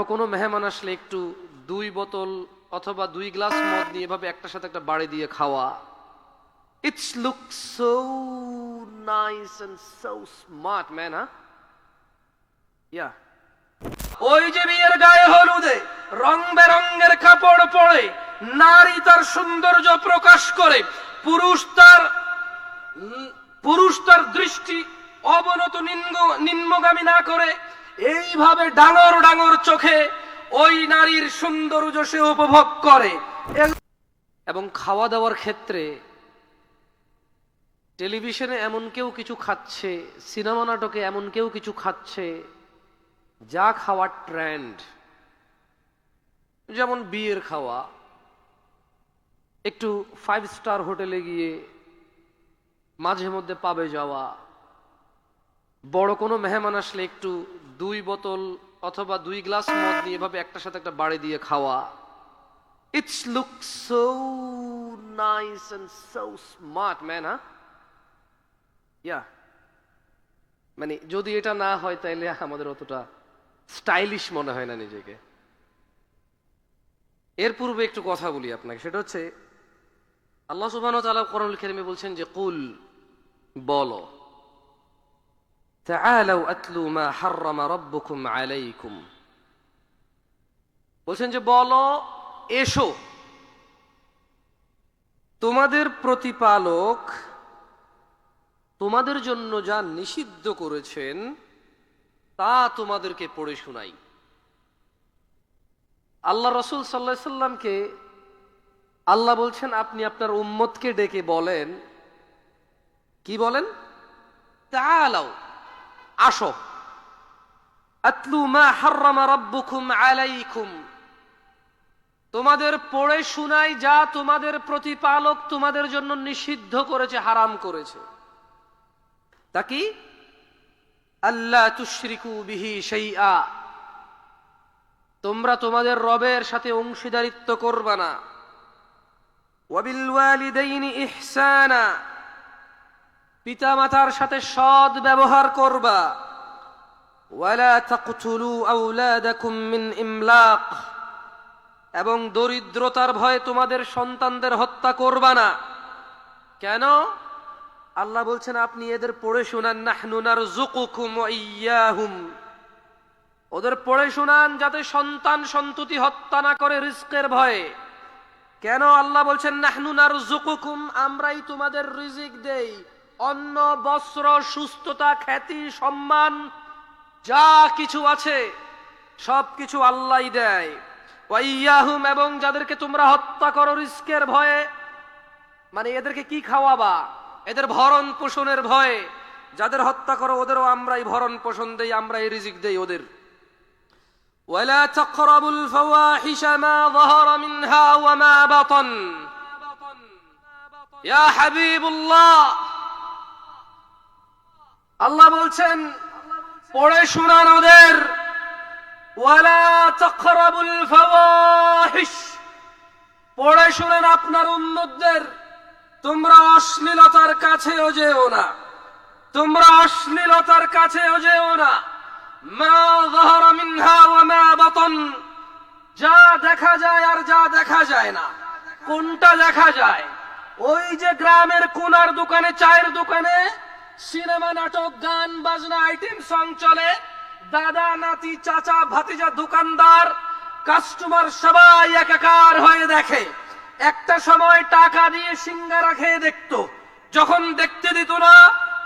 বড় কোনো মেহমান আসলে একটু দুই বোতল অথবা দুই গ্লাস মদ নিয়ে এভাবে একটার সাথে একটা বাড়ি দিয়ে খাওয়া। It's look so nice and so smart man হ্যাঁ ইয়া ওই যে বিয়ের গায়ে হলুদে রং বেরঙ্গের কাপড় পরে, নারী তার সৌন্দর্য প্রকাশ করে, পুরুষ তার পুরুষ তার দৃষ্টি অবনত নিম্ন- নিম্নগামী না করে এইভাবে ডাঙর ডাঙর চোখে ওই নারীর সৌন্দর্য সে উপভোগ করে। এবং খাওয়া দাওয়ার ক্ষেত্রে টেলিভিশনে এমন কেউ কিছু খাচ্ছে, সিনেমা নাটকে এমন কেউ কিছু খাচ্ছে, যা খাওয়ার ট্রেন্ড। যেমন বিয়ের খাওয়া, একটু ফাইভ স্টার হোটেলে গিয়ে মাঝে মধ্যে পাবে যাওয়া, বড় কোনো মেহমান আসলে একটু দুই বোতল অথবা দুই গ্লাস মদ নিয়ে এভাবে একটার সাথে একটা বাড়ি দিয়ে খাওয়া। It's look so nice and so smart man হ্যাঁ ইয়া মানে যদি এটা না হয় তাহলে আমাদের অতটা স্টাইলিশ মনে হয় না নিজেকে। এর পূর্বে একটু কথা বলি আপনাকে। সেটা হচ্ছে, আল্লাহ সুবহান তাআলা কোরআনুল কারীমে বলছেন যে, কুল, বলো। তাআলাউ আতলু মা হাররামা রাব্বুকুম আলাইকুম বলছেন যে, বলো, এসো। তোমাদের প্রতিপালক তোমাদের জন্য যা নিষিদ্ধ করেছেন, তা তোমাদেরকে পড়ে শোনাই। আল্লাহ রসুল সাল্লাহ সাল্লামকে আল্লাহ বলছেন, আপনি আপনার উম্মতকে ডেকে বলেন। কি বলেন? তা আলাও আসো। তোমাদের পড়ে শোনাই যা তোমাদের প্রতিপালক তোমাদের জন্য নিষিদ্ধ করেছে, হারাম করেছে। তা কি? আল্লাহ তুশরিকু বিহি শাইআ। তোমরা তোমাদের রবের সাথে অংশীদারিত্ব করবা না। ওয়াবিল ওয়ালিদাইনি ইহসানা। পিতামাতার সাথে সৎ ব্যবহার করবা। এবং দরিদ্রতার ভয়ে তোমাদের সন্তানদের হত্যা করবা না। কেন? আল্লাহ বলছেন, আপনি এদের পড়ে শোনান ওদের পড়ে শোনান যাতে সন্তান সন্ততি হত্যা না করে রিস্কের ভয়ে। কেন? আল্লাহ বলছেন, নাহনু নারযুকুকুম, আমরাই তোমাদের রিজিক দেই। অন্ন বস্ত্র সুস্থতা খ্যাতি সম্মান যা কিছু আছে সব কিছু আল্লাহ দেয় ওয়াইয়াহুম এবং যাদেরকে তোমরা হত্যা করো রিস্কের ভয়ে মানে এদেরকে কি খাওয়াবা এদের ভরণ পোষণের ভয়ে যাদের হত্যা করো ওদেরও আমরাই ভরণ পোষণ দেই আমরাই রিজিক দেই ওদের ولا تقربوا الفواحش ما ظهر منها وما بطن يا حبيب الله আল্লাহ বলছেন, পড়ে শোনান ওদের। পড়ে শুনেন আপনার উন্মতদের তোমরা অশ্লীলতার কাছে যেও না। তোমরা অশ্লীলতার কাছে যেও না। যা দেখা যায় আর যা দেখা যায় না। কোনটা দেখা যায়? ওই যে গ্রামের কোনার দোকানে, চায়ের দোকানে সিনেমা, নাটক, গান, বাজনা, আইটেম, সং চলে। দাদা, নাতি, চাচা, ভাতিজা, দোকানদার, কাস্টমার সবাই একাকার হয়ে দেখে। একটা সময় টাকা দিয়ে সিঙ্গারা খেয়ে দেখতো। যখন দেখতে দিত না,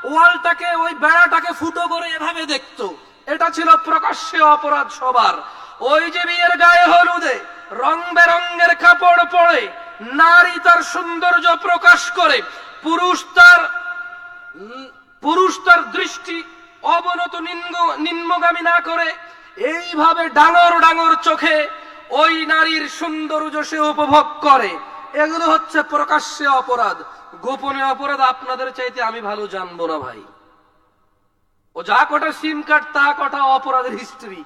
ওয়ালটাকে, ওই বেড়াটাকে ফুটো করে এভাবে দেখতো। এটা ছিল প্রকাশ্যে অপরাধ সবার। ওই যে বিয়ের গায়ে হলুদে রং বেরঙ্গের কাপড় পরে, নারী তার সৌন্দর্য প্রকাশ করে, পুরুষ তার পুরুষ তার দৃষ্টি অবনত নিম্নগামী না করে, এইভাবে ডাঙর ডাঙর চোখে ওই নারীর সৌন্দর্য সে উপভোগ করে। এগুলো হচ্ছে প্রকাশ্যে অপরাধ। গোপনে অপরাধ আপনাদের চাইতে আমি ভালো জানব না ভাই। ও যা কটা সিম কার্ড, তা কটা অপরাধের হিস্ট্রি।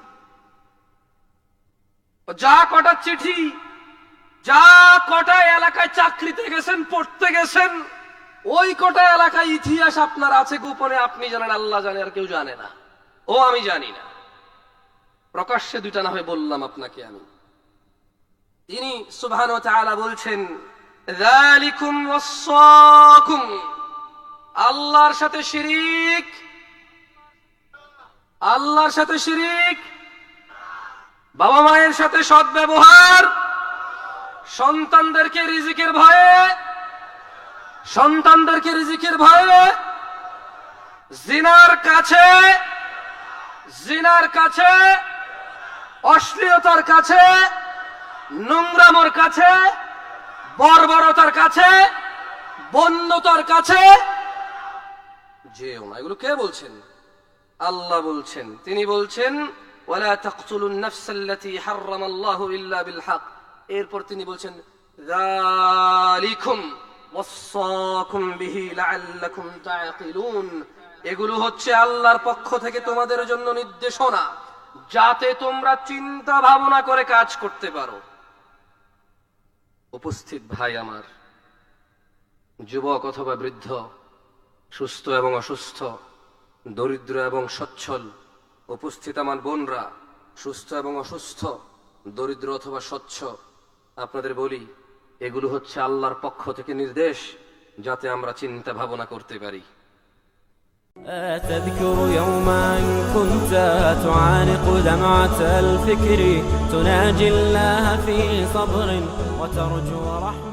ও যা কটা চিঠি, যা কটা এলাকায় চাকরিতে গেছেন, পড়তে গেছেন ওই কটা এলাকায় ইতিহাস আপনার আছে গোপনে, আপনি জানেন, আল্লাহ জানে, আর কেউ জানে না। ও, আমি জানি না। প্রকাশ্যে দুইটা না হয়ে বললাম আপনাকে আমি। তিনি সুবহান বলছেন আল্লাহর সাথে শিরিক। আল্লাহর সাথে শিরিক। বাবা মায়ের সাথে সৎ ব্যবহার সন্তানদেরকে রিজিকের ভয়ে সন্তানদেরকে রিজিকের ভয়ে, জিনার কাছে জিনার কাছে, অশ্লীলতার কাছে, নোংরামর কাছে, বর্বরতার কাছে, বন্যতার কাছে, যেও না। এগুলো কে বলছেন? আল্লাহ বলছেন। তিনি বলছেন, ওয়ালা তাকতুলুন নাফসাল্লাতী এরপর তিনি বলছেন যালিকুম এগুলো হচ্ছে আল্লাহর পক্ষ থেকে তোমাদের জন্য নির্দেশনা, যাতে তোমরা চিন্তা ভাবনা করে কাজ করতে পারো। উপস্থিত ভাই আমার, যুবক অথবা বৃদ্ধ, সুস্থ এবং অসুস্থ, দরিদ্র এবং সচ্ছল, উপস্থিত আমার বোনরা, সুস্থ এবং অসুস্থ, দরিদ্র অথবা স্বচ্ছ, আপনাদের বলি এগুলো হচ্ছে আল্লাহর পক্ষ থেকে নির্দেশ যাতে আমরা চিন্তা ভাবনা করতে পারি أتذكر يوما كنت تعانق دمعة الفكر تناجي الله في صبر وترجو رحمة